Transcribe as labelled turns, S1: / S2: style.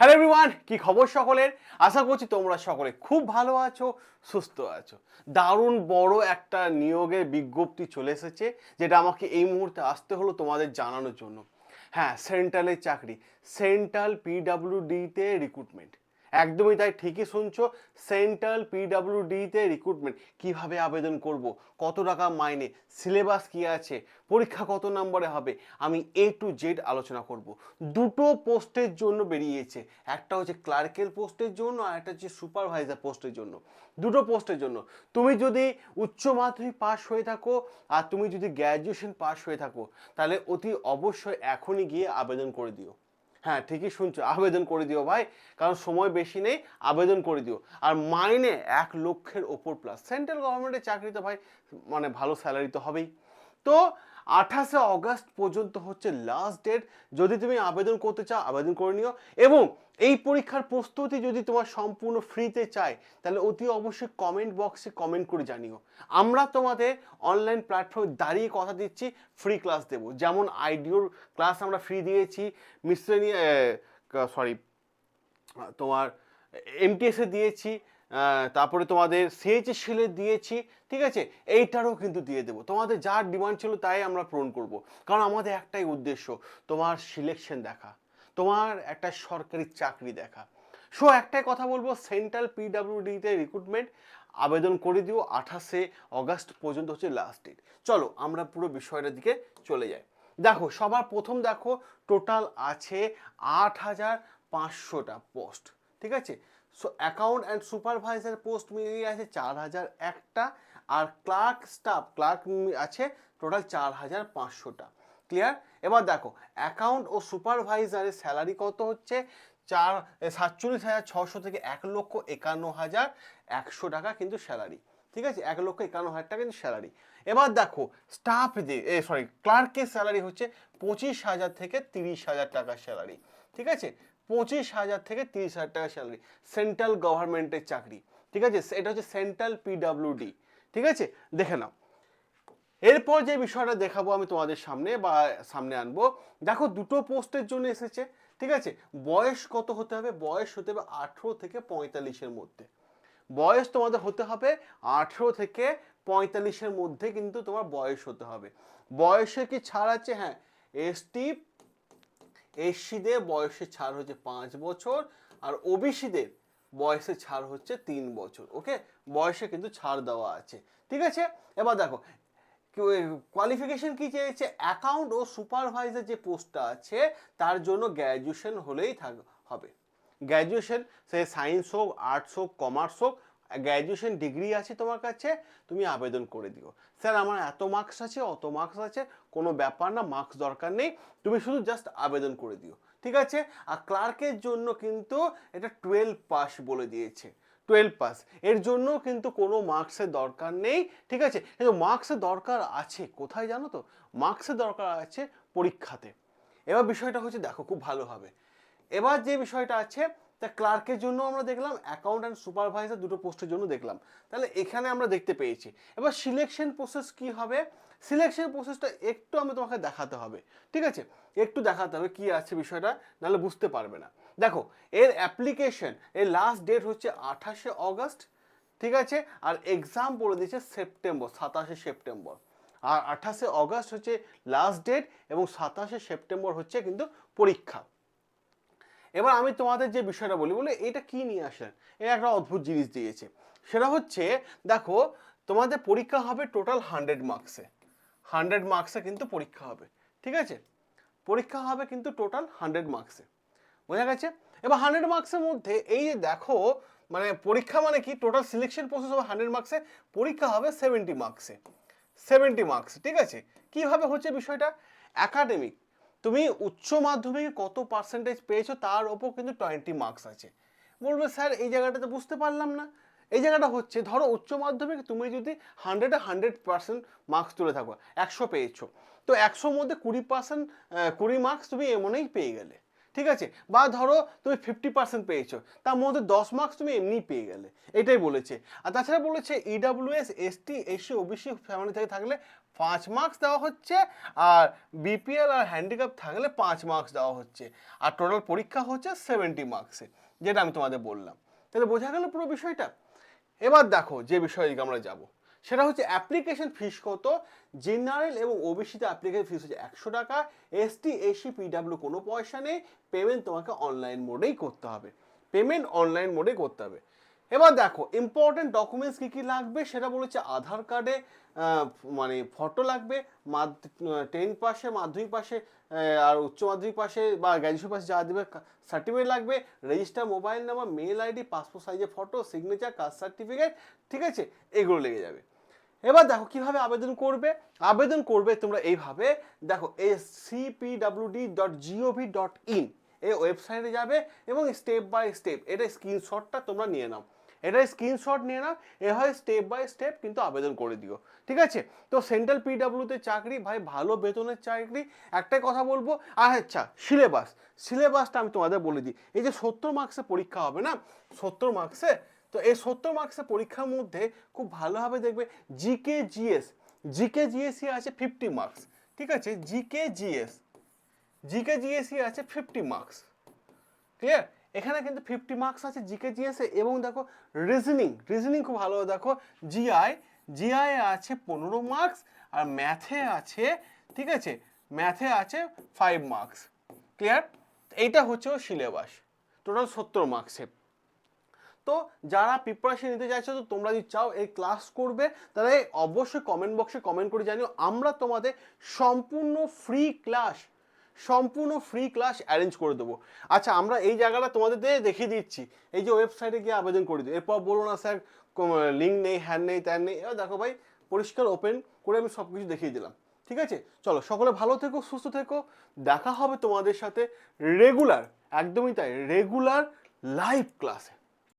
S1: Hello everyone কি খবর সকলের? আশা করছি তোমরা সকলে খুব ভালো আছো, সুস্থ আছো। দারুণ বড় একটা নিয়োগের বিজ্ঞপ্তি চলে এসেছে, যেটা আমাকে এই মুহূর্তে আসতে হলো তোমাদের জানানোর জন্য। হ্যাঁ সেন্ট্রালের চাকরি, সেন্ট্রাল পিডাব্লিউডিতে রিক্রুটমেন্ট একদমই তাই, ঠিকই শুনছো। সেন্ট্রাল পিডাব্লিউডিতে রিক্রুটমেন্ট কীভাবে আবেদন করব? কত টাকা মাইনে? সিলেবাস কি আছে? পরীক্ষা কত নম্বরে হবে? আমি এ টু জেড আলোচনা করব। দুটো পোস্টের জন্য বেরিয়েছে। একটা হচ্ছে ক্লার্কের পোস্টের জন্য আর একটা হচ্ছে সুপারভাইজার পোস্টের জন্য। দুটো পোস্টের জন্য। তুমি যদি উচ্চ মাধ্যমিক পাস হয়ে থাকো আর তুমি যদি গ্র্যাজুয়েশন পাস হয়ে থাকো, তাহলে অতি অবশ্যই এখনই গিয়ে আবেদন করে দিও। হ্যাঁ ঠিকই শুনছো। আবেদন করে দিও ভাই, কারণ সময় বেশি নেই, আবেদন করে দিও। আর মাইনে এক লক্ষের ওপর প্লাস সেন্ট্রাল গভর্নমেন্টের চাকরি তো ভাই মানে ভালো স্যালারি তো হবেই। তো আঠাশে অগাস্ট পর্যন্ত হচ্ছে লাস্ট ডেট যদি তুমি আবেদন করতে চাও, আবেদন করে নিও। এবং এই পরীক্ষার প্রস্তুতি যদি তোমার সম্পূর্ণ ফ্রিতে চাই তাহলে অতি অবশ্যই কমেন্ট বক্সে কমেন্ট করে জানিও। আমরা তোমাদের অনলাইন প্ল্যাটফর্মে দাঁড়িয়ে কথা দিচ্ছি ফ্রি ক্লাস দেবো। যেমন আইডিওর ক্লাস আমরা ফ্রি দিয়েছি মিসলেনিয়া সরি তোমার এমটিএসে দিয়েছি তারপরে তোমাদের সিএইচএস শিলে দিয়েছি, ঠিক আছে? এইটারও কিন্তু দিয়ে দেবো। তোমাদের যার ডিমান্ড ছিল তাই আমরা পূরণ করব। কারণ আমাদের একটাই উদ্দেশ্য, তোমার সিলেকশন দেখা। তোমার একটা সরকারি চাকরি দেখা। সো একটাই কথা বলব সেন্ট্রাল পিডাব্লিউডিতে রিক্রুটমেন্ট আবেদন করে দিও আঠাশে অগাস্ট পর্যন্ত হচ্ছে লাস্ট ডেট চলো আমরা পুরো বিষয়টার দিকে চলে যাই। দেখো, সবার প্রথম দেখো টোটাল আছে আট হাজার পাঁচশোটা পোস্ট ঠিক আছে? So account and supervisor post মিলিয়ে আছে চার হাজার একটা, আর ক্লার্ক স্টাফ ক্লার্ক আছে টোটাল চার হাজার পাঁচশোটা। ক্লিয়ার এবার দেখো অ্যাকাউন্ট ও সুপারভাইজারের স্যালারি কত হচ্ছে? চার সাতচল্লিশ হাজার ছশো থেকে এক লক্ষ একান্ন হাজার একশো টাকা কিন্তু স্যালারি ঠিক আছে? এক লক্ষ একান্ন হাজার টাকা কিন্তু স্যালারি এবার দেখো স্টাফ এ সরি ক্লার্কের স্যালারি হচ্ছে পঁচিশ হাজার থেকে তিরিশ হাজার টাকা স্যালারি ঠিক আছে? পঁচিশ হাজার থেকে তিরিশ হাজার টাকা স্যালারি সেন্ট্রাল গভর্নমেন্টের চাকরি। ঠিক আছে? এটা হচ্ছে সেন্ট্রাল পিডাব্লিউডি ঠিক আছে? দেখে নাও। এরপর যে বিষয়টা দেখাবো আমি তোমাদের সামনে বা সামনে আনব। দেখো, দুটো পোস্টের জন্য এসেছে, ঠিক আছে? বয়স কত হতে হবে? বয়স হতে হবে আঠেরো থেকে পঁয়তাল্লিশের মধ্যে। বয়স তোমাদের হতে হবে আঠেরো থেকে পঁয়তাল্লিশের মধ্যে কিন্তু তোমার বয়স হতে হবে। বয়সে কি ছাড় আছে? হ্যাঁ এসটি এসসিদের বয়সে ছাড় হচ্ছে পাঁচ বছর, আর ওবিসিদের বয়সে ছাড় হচ্ছে তিন বছর ওকে বয়সে কিন্তু ছাড় দেওয়া আছে, ঠিক আছে? এবার দেখো কোয়ালিফিকেশন কি চেয়েছে? অ্যাকাউন্ট ও সুপারভাইজার যে পোস্টটা আছে, তার জন্য গ্র্যাজুয়েশন হলেই থাক হবে। গ্র্যাজুয়েশন সে সায়েন্স হোক আর্টস হোক কমার্স হোক গ্র্যাজুয়েশন ডিগ্রি আছে তোমার কাছে, তুমি আবেদন করে দিও। স্যার, আমার এত মার্কস আছে, অত মার্কস আছে, কোনো ব্যাপার না মার্কস দরকার নেই, তুমি শুধু জাস্ট আবেদন করে দিও। ঠিক আছে? আর ক্লার্কের জন্য কিন্তু এটা টুয়েলভ পাস বলে দিয়েছে। টুয়েলভ পাস এর জন্য কিন্তু কোনো মার্কসের দরকার নেই, ঠিক আছে? কিন্তু মার্কসের দরকার আছে, কোথায় জানো তো? মার্কসের দরকার আছে পরীক্ষাতে। এবার বিষয়টা হচ্ছে, দেখো, খুব ভালো হবে। এবার যে বিষয়টা আছে তা ক্লার্কের জন্য আমরা দেখলাম অ্যাকাউন্ট অ্যান্ড সুপারভাইজার দুটো পোস্টের জন্য দেখলাম। তাহলে এখানে আমরা দেখতে পেয়েছি। এবার সিলেকশন প্রসেস কি হবে? সিলেকশন প্রসেসটা একটু আমি তোমাকে দেখাতে হবে, ঠিক আছে? একটু দেখাতে হবে কি আছে বিষয়টা, নাহলে বুঝতে পারবে না। দেখো, এর অ্যাপ্লিকেশন, এর লাস্ট ডেট হচ্ছে আঠাশে অগস্ট, ঠিক আছে? আর এক্সাম বলে দিয়েছে সেপ্টেম্বর, সাতাশে সেপ্টেম্বর। আর আঠাশে অগস্ট হচ্ছে লাস্ট ডেট এবং সাতাশে সেপ্টেম্বর হচ্ছে কিন্তু পরীক্ষা। এবার আমি তোমাদের যে বিষয়টা বলি, বলে এটা কি নিয়ে আসেন? এটা একটা অদ্ভুত জিনিস দিয়েছে। সেটা হচ্ছে, দেখো, তোমাদের পরীক্ষা হবে টোটাল হান্ড্রেড মার্কসে হান্ড্রেড মার্কসে কিন্তু পরীক্ষা হবে, ঠিক আছে? পরীক্ষা হবে কিন্তু টোটাল হান্ড্রেড মার্কসে বোঝা গেছে? এবার হান্ড্রেড মার্কসের মধ্যে এই যে দেখো মানে পরীক্ষা মানে কি? টোটাল সিলেকশন প্রসেস হবে হান্ড্রেড মার্কসে পরীক্ষা হবে সেভেন্টি মার্কসে সেভেন্টি মার্কস ঠিক আছে? কীভাবে হচ্ছে বিষয়টা? একাডেমিক তুমি উচ্চ মাধ্যমিকে কত পার্সেন্টেজ পেয়েছ, তার ওপর কিন্তু টোয়েন্টি মার্কস আছে। বলবে, স্যার, এই জায়গাটাতে বুঝতে পারলাম না। এই জায়গাটা হচ্ছে, ধরো উচ্চ মাধ্যমিকে তুমি যদি হান্ড্রেডে হান্ড্রেড পার্সেন্ট মার্কস তুলে থাকো, একশো পেয়েছ, তো একশোর মধ্যে কুড়ি পার্সেন্ট কুড়ি মার্কস তুমি এমনই পেয়ে গেলে। ঠিক আছে? বা ধরো তুমি ফিফটি পার্সেন্ট পেয়েছ, তার মধ্যে দশ মার্কস তুমি এমনি পেয়ে গেলে, এটাই বলেছে। আর তাছাড়া বলেছে EWS ST SC OBC family থেকে থাকলে পাঁচ মার্কস দেওয়া হচ্ছে, আর বিপিএল আর হ্যান্ডিক্যাপ থাকলে পাঁচ মার্কস দেওয়া হচ্ছে, আর টোটাল পরীক্ষা হচ্ছে সেভেন্টি মার্কসে যেটা আমি তোমাদের বললাম। তাহলে বোঝা গেল পুরো বিষয়টা? এবার দেখো যে বিষয়ে আমরা যাব। সেটা হচ্ছে অ্যাপ্লিকেশন ফিস কত? জেনারেল এবং ওবিসিতে অ্যাপ্লিকেশন ফিস হচ্ছে একশো টাকা। এসটি এসি পিডাব্লিউ কোনো পয়সা নেই। পেমেন্ট তোমাকে অনলাইন মোডেই করতে হবে। পেমেন্ট অনলাইন মোডে করতে হবে। এবার দেখো ইম্পর্টেন্ট ডকুমেন্টস কী কী লাগবে? সেটা বলেছে আধার কার্ডে মানে ফটো লাগবে টেন পাশে, মাধ্যমিক পাশে আর উচ্চ মাধ্যমিক পাশে বা গ্র্যাজুয়েশন পাশে যা দেবে সার্টিফিকেট লাগবে register mobile number mail ID passport সাইজের ফটো সিগনেচার কাস্ট সার্টিফিকেট ঠিক আছে? এগুলো লেগে যাবে। এবার দেখো কীভাবে আবেদন করবে? আবেদন করবে তোমরা এইভাবে, দেখো S CPWD dot GOV dot in এই ওয়েবসাইটে যাবে এবং স্টেপ বাই স্টেপ এটা স্ক্রিনশটটা তোমরা নিয়ে নাও। এটা স্ক্রিনশট নিয়ে নাও এভাবে স্টেপ বাই স্টেপ কিন্তু আবেদন করে দিও, ঠিক আছে? তো সেন্ট্রাল পিডাব্লিউতে চাকরি, ভাই, ভালো বেতনের চাকরি, একটাই কথা বলব। আর আচ্ছা সিলেবাস সিলেবাসটা আমি তোমাদের বলে দিই। এই যে সত্তর মার্কসের পরীক্ষা হবে না? সত্তর মার্কসে তো এই সত্তর মার্কসের পরীক্ষার মধ্যে খুব ভালোভাবে দেখবে জিকে জিএস জিকে জিএসই আছে ফিফটি মার্কস ঠিক আছে? জিকে জিএস জিকে জিএসই আছে ফিফটি মার্কস ক্লিয়ার এখানে কিন্তু ফিফটি মার্কস আছে জিকে জিএসে এবং দেখো রিজনিং রিজনিং খুব ভালো দেখো জিআই জিআই আছে পনেরো মার্কস আর ম্যাথে আছে, ঠিক আছে? ম্যাথে আছে ফাইভ মার্কস ক্লিয়ার এইটা হচ্ছে সিলেবাস টোটাল সত্তর মার্কসের তো যারা প্রিপারেশন নিতে চাইছো, তো তোমরা যদি চাও এই ক্লাস করবে, তাহলে অবশ্যই কমেন্ট বক্সে কমেন্ট করে জানিও। আমরা তোমাদের সম্পূর্ণ ফ্রি ক্লাস সম্পূর্ণ ফ্রি ক্লাস অ্যারেঞ্জ করে দেবো। আচ্ছা আমরা এই জায়গাটা তোমাদের দেখিয়ে দিচ্ছি। এই যে ওয়েবসাইটে গিয়ে আবেদন করে দিই এরপর বলো না, স্যার লিঙ্ক নেই হ্যান নেই, ত্যান নেই। দেখো ভাই, পরিষ্কার ওপেন করে আমি সব কিছু দেখিয়ে দিলাম। ঠিক আছে? চলো, সকলে ভালো থেকো, সুস্থ থেকো। দেখা হবে তোমাদের সাথে রেগুলার একদমই তাই রেগুলার লাইভ ক্লাসে